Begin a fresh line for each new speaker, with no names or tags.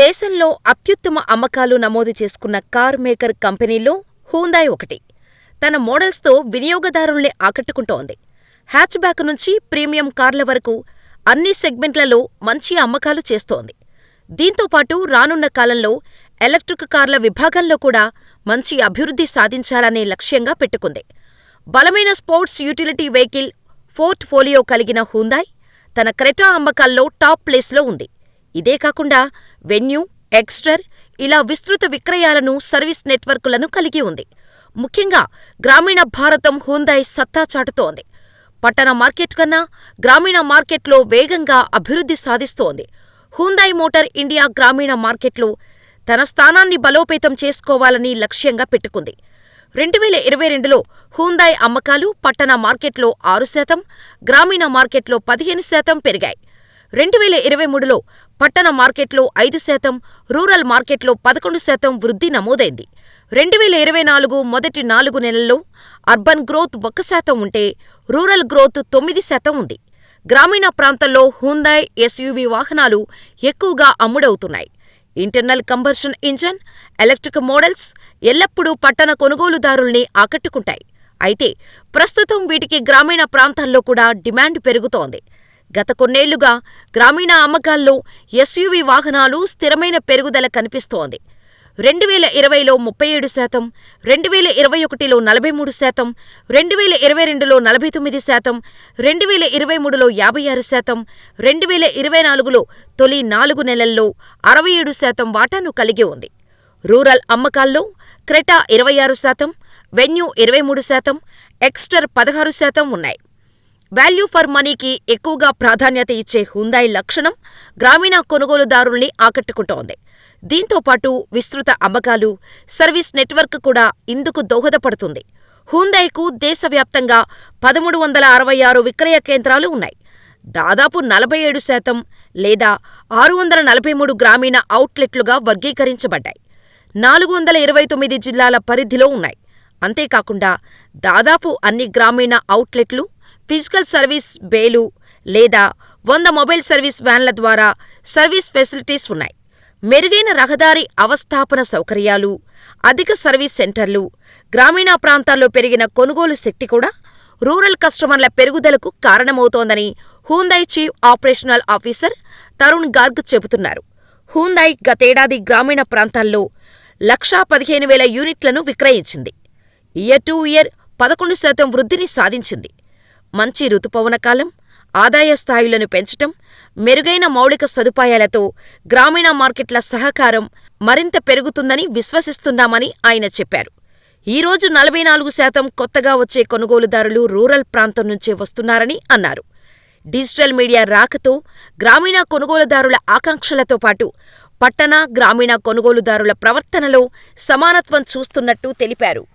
దేశంలో అత్యుత్తమ అమ్మకాలు నమోదు చేసుకున్న కార్ మేకర్ కంపెనీల్లో హ్యుందాయ్ ఒకటి. తన మోడల్స్తో వినియోగదారుల్ని ఆకట్టుకుంటోంది. హ్యాచ్బ్యాక్ నుంచి ప్రీమియం కార్ల వరకు అన్ని సెగ్మెంట్లలో మంచి అమ్మకాలు చేస్తోంది. దీంతో పాటు రానున్న కాలంలో ఎలక్ట్రిక్ కార్ల విభాగంలో కూడా మంచి అభివృద్ధి సాధించాలనే లక్ష్యంగా పెట్టుకుంది. బలమైన sports utility vehicle portfolio కలిగిన హ్యుందాయ్ తన క్రెటా అమ్మకాల్లో టాప్ ప్లేస్లో ఉంది. ఇదే కాకుండా వెన్యూ, ఎక్స్టర్ ఇలా విస్తృత విక్రయాలను సర్వీస్ నెట్వర్క్లను కలిగి ఉంది. ముఖ్యంగా గ్రామీణ భారతం హ్యుందాయ్ సత్తా చాటుతోంది. పట్టణ మార్కెట్ కన్నా గ్రామీణ మార్కెట్లో వేగంగా అభివృద్ధి సాధిస్తోంది. హ్యుందాయ్ మోటార్ ఇండియా గ్రామీణ మార్కెట్లో తన స్థానాన్ని బలోపేతం చేసుకోవాలని లక్ష్యంగా పెట్టుకుంది. రెండువేల ఇరవై రెండులో హ్యుందాయ్ అమ్మకాలు పట్టణ మార్కెట్లో ఆరు శాతం, గ్రామీణ మార్కెట్లో పదిహేను శాతం పెరిగాయి. రెండువేల ఇరవై మూడులో పట్టణ మార్కెట్లో ఐదు శాతం, రూరల్ మార్కెట్లో పదకొండు శాతం వృద్ధి నమోదైంది. రెండువేల ఇరవై నాలుగు మొదటి నాలుగు నెలల్లో అర్బన్ గ్రోత్ ఒక్క శాతం ఉంటే, రూరల్ గ్రోత్ తొమ్మిది శాతం ఉంది. గ్రామీణ ప్రాంతాల్లో హ్యుందాయ్ ఎస్యూవీ వాహనాలు ఎక్కువగా అమ్ముడవుతున్నాయి. Internal combustion engine, electric models ఎల్లప్పుడూ పట్టణ కొనుగోలుదారుల్ని ఆకట్టుకుంటాయి. అయితే ప్రస్తుతం వీటికి గ్రామీణ ప్రాంతాల్లో కూడా డిమాండ్ పెరుగుతోంది. గత కొన్నేళ్ళుగా గ్రామీణ అమ్మకాల్లో ఎస్యూవీ వాహనాలు స్థిరమైన పెరుగుదల కనిపిస్తోంది. రెండు వేల ఇరవైలో ముప్పై ఏడు శాతం, రెండువేల ఇరవై ఒకటిలో నలభై మూడు శాతం, రెండువేల ఇరవై రెండులో నలభై తొమ్మిది శాతం, రెండువేల ఇరవై మూడులో యాభై ఆరు శాతం, రెండువేల ఇరవై నాలుగులో తొలి నాలుగు నెలల్లో అరవై ఏడు శాతం వాటాను కలిగి ఉంది. రూరల్ అమ్మకాల్లో క్రెటా ఇరవై ఆరు శాతం, వెన్యూ ఇరవై మూడు శాతం, ఎక్స్టర్ పదహారు శాతం ఉన్నాయి. వాల్యూ ఫర్ మనీకి ఎక్కువగా ప్రాధాన్యత ఇచ్చే హ్యుందాయ్ లక్షణం గ్రామీణ కొనుగోలుదారుల్ని ఆకట్టుకుంటోంది. దీంతో పాటు విస్తృత అమ్మకాలు, సర్వీస్ నెట్వర్క్ కూడా ఇందుకు దోహదపడుతుంది. హ్యుందాయ్కు దేశవ్యాప్తంగా పదమూడు వందల అరవై ఆరు విక్రయ కేంద్రాలు ఉన్నాయి. దాదాపు నలభై ఏడు శాతం లేదా ఆరు వందల నలభై మూడు గ్రామీణ అవుట్లెట్లుగా వర్గీకరించబడ్డాయి. నాలుగు వందల ఇరవై తొమ్మిది జిల్లాల పరిధిలో ఉన్నాయి. అంతేకాకుండా దాదాపు అన్ని గ్రామీణ అవుట్లెట్లు ఫిజికల్ సర్వీస్ బేలు లేదా వంద మొబైల్ సర్వీస్ వ్యాన్ల ద్వారా సర్వీస్ ఫెసిలిటీస్ ఉన్నాయి. మెరుగైన రహదారి అవస్థాపన సౌకర్యాలు, అధిక సర్వీస్ సెంటర్లు, గ్రామీణ ప్రాంతాల్లో పెరిగిన కొనుగోలు శక్తి కూడా రూరల్ కస్టమర్ల పెరుగుదలకు కారణమవుతోందని Hyundai chief operational officer Tarun Garg చెబుతున్నారు. హ్యుందాయ్ గతేడాది గ్రామీణ ప్రాంతాల్లో లక్షా పదిహేను వేల యూనిట్లను విక్రయించింది. ఇయర్ టు ఇయర్ పదకొండు శాతం వృద్ధిని సాధించింది. మంచి రుతుపవన కాలం, ఆదాయ స్థాయిలను పెంచటం, మెరుగైన మౌలిక సదుపాయాలతో గ్రామీణ మార్కెట్ల సహకారం మరింత పెరుగుతుందని విశ్వసిస్తున్నామని ఆయన చెప్పారు. ఈరోజు నలభై నాలుగు శాతం కొత్తగా వచ్చే కొనుగోలుదారులు రూరల్ ప్రాంతం నుంచే వస్తున్నారని అన్నారు. డిజిటల్ మీడియా రాకతో గ్రామీణ కొనుగోలుదారుల ఆకాంక్షలతో పాటు పట్టణ, గ్రామీణ కొనుగోలుదారుల ప్రవర్తనలో సమానత్వం చూస్తున్నట్టు తెలిపారు.